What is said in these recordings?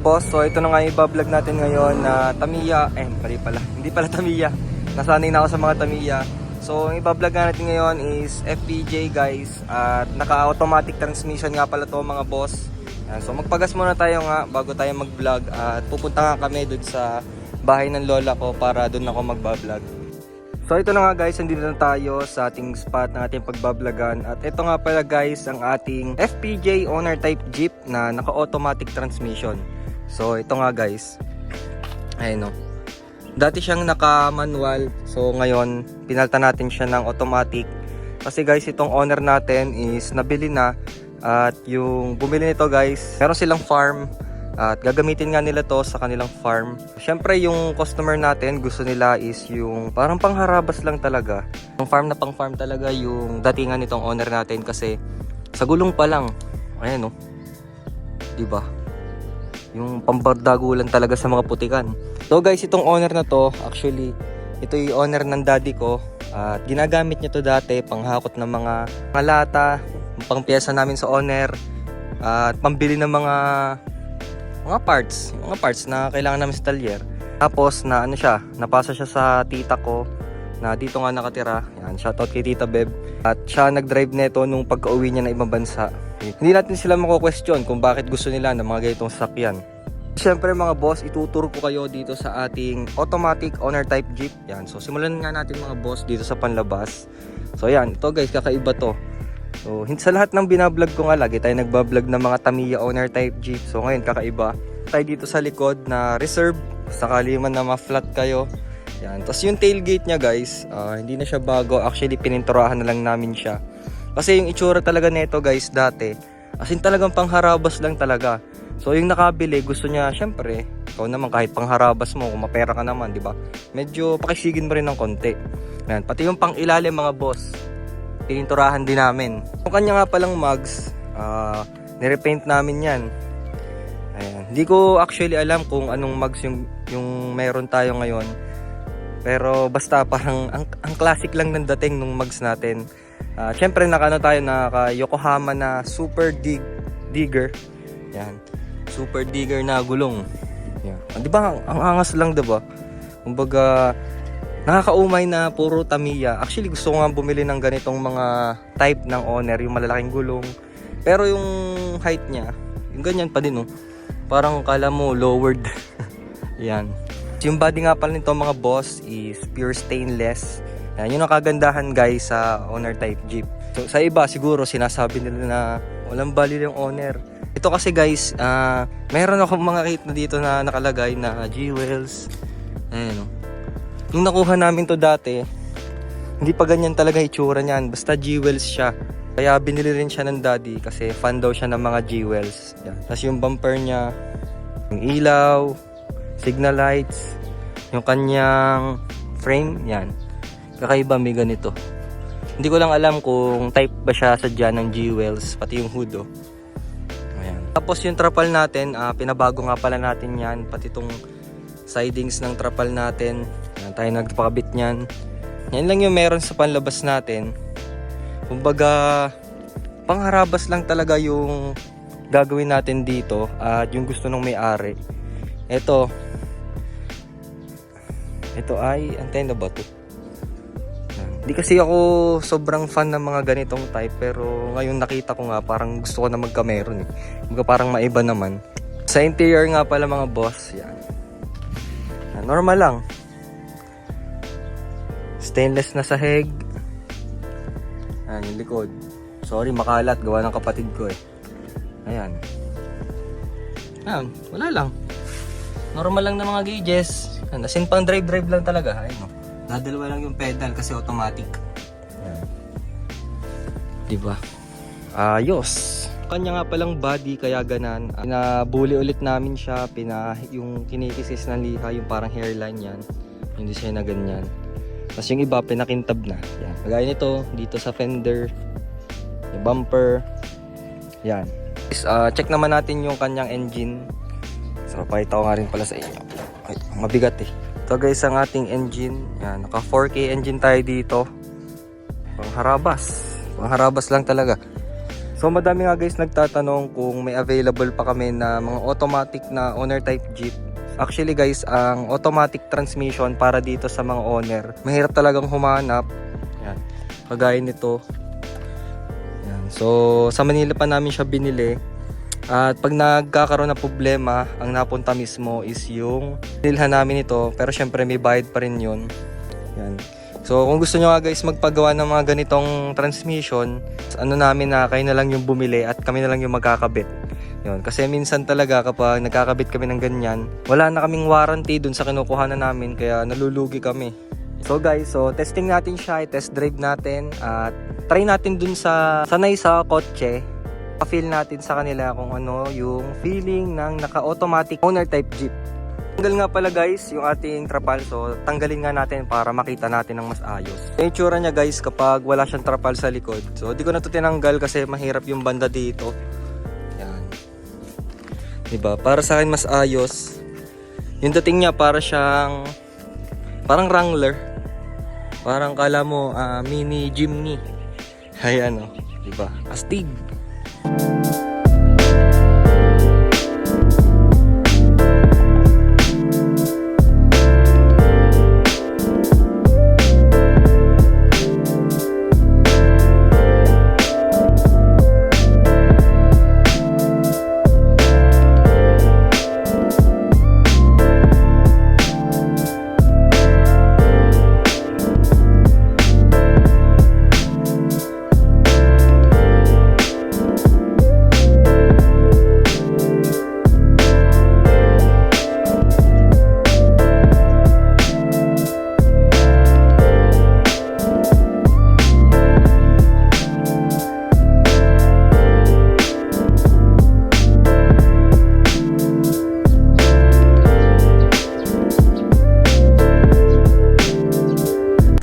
Boss? So ito na nga yung ibablog natin ngayon na Tamiya, eh mali pala, hindi pala Tamiya. Nasanay na ako sa mga Tamiya. So ang ibablog nga natin ngayon is FPJ guys at naka-automatic transmission nga pala to mga boss. Yan, so magpagas muna tayo nga bago tayo mag-vlog at pupunta nga kami dun sa bahay ng lola ko para dun ako magbablog. So ito na nga guys, nandito na tayo sa ating spot ng ating pagbablagan At ito nga pala guys, ang ating FPJ owner type Jeep na naka-automatic transmission So ito nga guys, ayun o Dati siyang naka-manual, so ngayon pinalta natin siya ng automatic Kasi guys, itong owner natin is nabili na At yung bumili nito guys, meron silang farm at gagamitin nga nila to sa kanilang farm. Siyempre yung customer natin gusto nila is yung parang pangharabas lang talaga. Yung farm na pang farm talaga yung datingan nitong owner natin kasi sa gulong pa lang. Ayan oh. 'Di ba? Yung pambardagulan talaga sa mga putikan. So guys, itong owner na to, actually ito yung owner ng daddy ko at ginagamit niya to dati panghakot ng mga malata, pang pyesa namin sa owner at pambili ng mga mga parts, mga parts na kailangan namin sa talyer. Tapos na ano siya, napasa siya sa tita ko na dito nga nakatira. Yan, shoutout kay Tita Beb. At siya nag-drive nito nung pagka-uwi niya na ibang bansa. Hindi natin sila mako-question kung bakit gusto nila ng mga ganitong sasakyan. Siyempre mga boss, ituturo ko kayo dito sa ating automatic owner type Jeep. Yan, so simulan nga natin mga boss dito sa panlabas. So yan, ito guys, kakaiba to. So, sa lahat ng binablog ko nga, lagi tayo nagbablog ng mga Tamiya owner type Jeep. So, ngayon kakaiba. Tayo dito sa likod na reserve, sakali man na ma-flat kayo. Yan. Tapos yung tailgate niya guys, ah, hindi na siya bago. Actually, pininturahan na lang namin siya. Kasi yung itsura talaga nito guys dati, as in talagang pangharabas lang talaga. So, yung nakabili, gusto niya, syempre, ikaw naman kahit pangharabas mo, kung mapera ka naman, di ba? Medyo pakisigin mo rin ng konti. Yan. Pati yung pang ilalim mga boss, pininturahan din namin. Yung kanya nga palang mugs, ah, nirepaint namin yan. Ayan. Hindi ko actually alam kung anong mugs yung, yung meron tayo ngayon. Pero basta parang ang, ang classic lang ng dating nung mugs natin. Ah, Siyempre nakano tayo naka Yokohama na super dig digger. Yan. Super digger na gulong. Yan. Ah, Di ba ang, ang angas lang 'di ba? Kumbaga nakakaumay na puro Tamiya. Actually gusto ko nga bumili ng ganitong mga type ng owner, yung malalaking gulong. Pero yung height niya, yung ganyan pa din oh. Parang kala mo lowered. Yan. Yung body nga pala nito mga boss is pure stainless. Yan, yun ang kagandahan guys sa owner type Jeep. So, sa iba siguro sinasabi nila na walang value yung owner. Ito kasi guys, ah meron akong mga kit na dito na nakalagay na G-Wells. Ayan oh. Nung nakuha namin to dati, hindi pa ganyan talaga itsura niyan. Basta G-Wells siya. Kaya binili rin siya ng daddy kasi fan daw siya ng mga G-Wells. Tapos yung bumper niya, yung ilaw, signal lights, yung kanyang frame, yan. Kakaiba may ganito. Hindi ko lang alam kung type ba siya sadya ng G-Wells, pati yung hood oh. Ayan. Tapos yung trapal natin, ah, pinabago nga pala natin yan, pati itong sidings ng trapal natin. Yan tayo nagpakabit niyan. Yan lang yung meron sa panlabas natin. Kumbaga, pangharabas lang talaga yung gagawin natin dito at yung gusto ng may-ari. Ito, ito ay, antay na ba to? Hindi kasi ako sobrang fan ng mga ganitong type pero ngayon nakita ko nga parang gusto ko na magka-meron eh. Kumbaga parang maiba naman. Sa interior nga pala mga boss, yan. Yan, Normal lang. Stainless na sahig. Ayan, yung likod. Sorry, makalat. Gawa ng kapatid ko eh. Ayan. Ayan, wala lang. Normal lang na mga gauges. Ayan, as pang drive-drive lang talaga. Ayan, no. Dadalawa lang yung pedal kasi automatic. Ayan. Diba? Ayos. Kanya nga palang body kaya ganan. Pinabuli ulit namin siya. Pina, yung kinikisis ng liha, yung parang hairline yan. Yung design na ganyan. Tapos yung iba, pinakintab na. Yan. Kagaya nito, dito sa fender, yung bumper. Yan. Is, ah, check naman natin yung kanyang engine. So, pakita ko nga rin pala sa inyo. Ay, mabigat eh. Ito guys, ang ating engine. Yan, naka 4K engine tayo dito. Pangharabas. Pangharabas lang talaga. So madami nga guys nagtatanong kung may available pa kami na mga automatic na owner type jeep. Actually guys, ang automatic transmission para dito sa mga owner, mahirap talagang humanap. Yan. Kagaya nito. Yan. So sa Manila pa namin siya binili. At pag nagkakaroon ng problema, ang napunta mismo is yung nilhan namin ito. Pero syempre may bayad pa rin yun. Yan. So kung gusto nyo nga guys magpagawa ng mga ganitong transmission, ano namin na kayo na lang yung bumili at kami na lang yung magkakabit. Yun. Kasi minsan talaga kapag nagkakabit kami ng ganyan, wala na kaming warranty dun sa kinukuha na namin kaya nalulugi kami. So guys, so testing natin siya, test drive natin at try natin dun sa sanay sa kotse. Pa-feel natin sa kanila kung ano yung feeling ng naka-automatic owner type jeep. Tanggal nga pala guys yung ating trapal so tanggalin nga natin para makita natin ng mas ayos. Yung itsura niya guys kapag wala siyang trapal sa likod. So di ko na to tinanggal kasi mahirap yung banda dito. Yan. Diba? Para sa akin mas ayos. Yung dating niya para siyang parang Wrangler. Parang kala mo ah, mini Jimny. Ayan o. Diba? Astig. you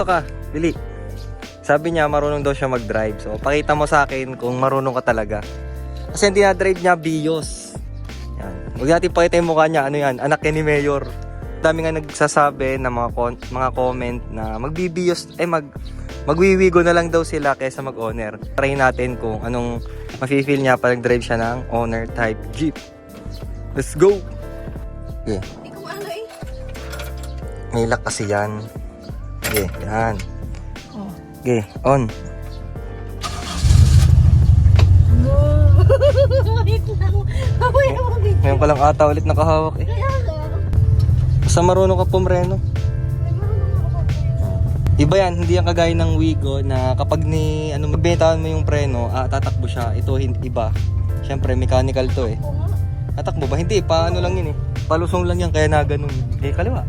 Ito ka, Bili. Sabi niya marunong daw siya mag-drive. So, pakita mo sa akin kung marunong ka talaga. Kasi hindi na-drive niya Bios. Yan. Huwag natin pakita yung mukha niya. Ano yan? Anak yan ni Mayor. Dami nga nagsasabi na mga, con- mga comment na magbibios, eh mag, magwiwigo na lang daw sila kaysa mag-owner. Try natin kung anong mafe-feel niya pag drive siya ng owner type Jeep. Let's go! Ko ano eh. May lock kasi yan. Okay, yan. Okay, on. Wait lang. Mamaya mo bigyan. Ngayon ko lang ata ulit nakahawak eh. Kaya nga. Basta marunong ka pumreno. Iba yan, hindi yan kagaya ng Wigo na kapag ni ano magbitawan mo yung preno, ah, tatakbo siya. Ito hindi iba. Siyempre mechanical to eh. Tatakbo ba? Hindi, paano lang yun eh. Palusong lang yan kaya na ganun. Eh, kaliwa.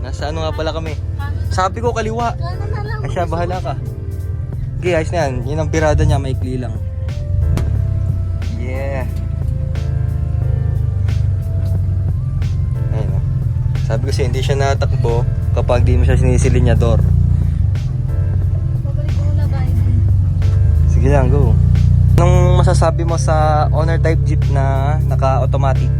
Nasa ano nga pala kami? Sabi ko kaliwa. Ay siya, bahala ka. Okay, ayos na yan. Yun ang pirada niya, maikli lang. Yeah. Ayun oh. Sabi ko siya, hindi siya natakbo kapag di mo siya sinisilinyador. Sige lang, go. Anong masasabi mo sa owner type jeep na naka-automatic?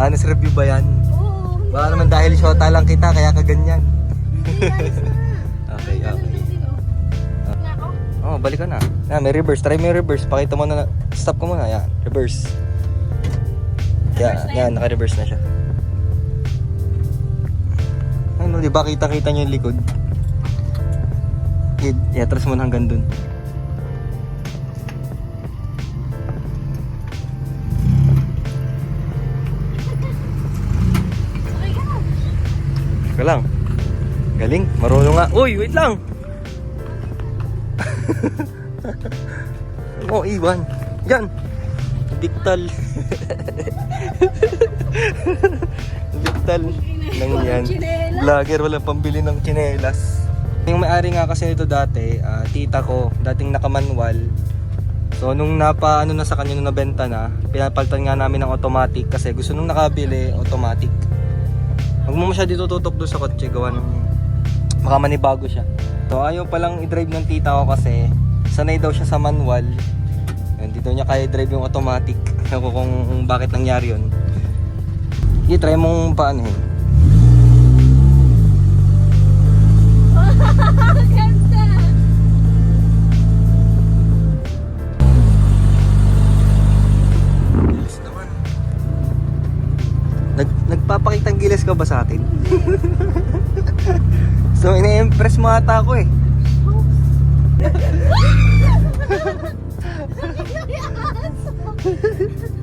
Honest review ba yan? Oo. Baka na- naman dahil shota lang kita, kaya ka ganyan. Na. Okay, okay. oh. Na balik ka na. Yan, may reverse. Try mo yung reverse. Pakita mo na. Stop ko muna. Yan, reverse. Yan, na yan, naka-reverse na siya. Ano, di ba kita-kita niyo yung likod? I- i-atras mo na hanggang dun. Ka lang. Galing. Marunong nga. Uy, wait lang. oh, iwan. Yan. Diktal. Diktal. Lang yan. Vlogger, walang pambili ng chinelas. Yung may-ari nga kasi nito dati, ah, tita ko, dating nakamanwal. So nung napa ano na sa kanya nung nabenta na, pinapalitan nga namin ng automatic kasi gusto nung nakabili automatic. Huwag mo masyado tututok doon sa kotse gawa ng makamanibago siya. So ayaw palang i-drive ng tita ko kasi sanay daw siya sa manual. Hindi daw niya kaya i-drive yung automatic. Ako kung bakit nangyari yun. I-try mong paano eh. Ganda. Na-impress ka ba sa akin? so, ina-impress mo ata ako eh. So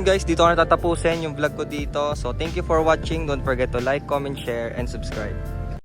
yun guys, dito ko na tatapusin yung vlog ko dito. So thank you for watching. Don't forget to like, comment, share, and subscribe.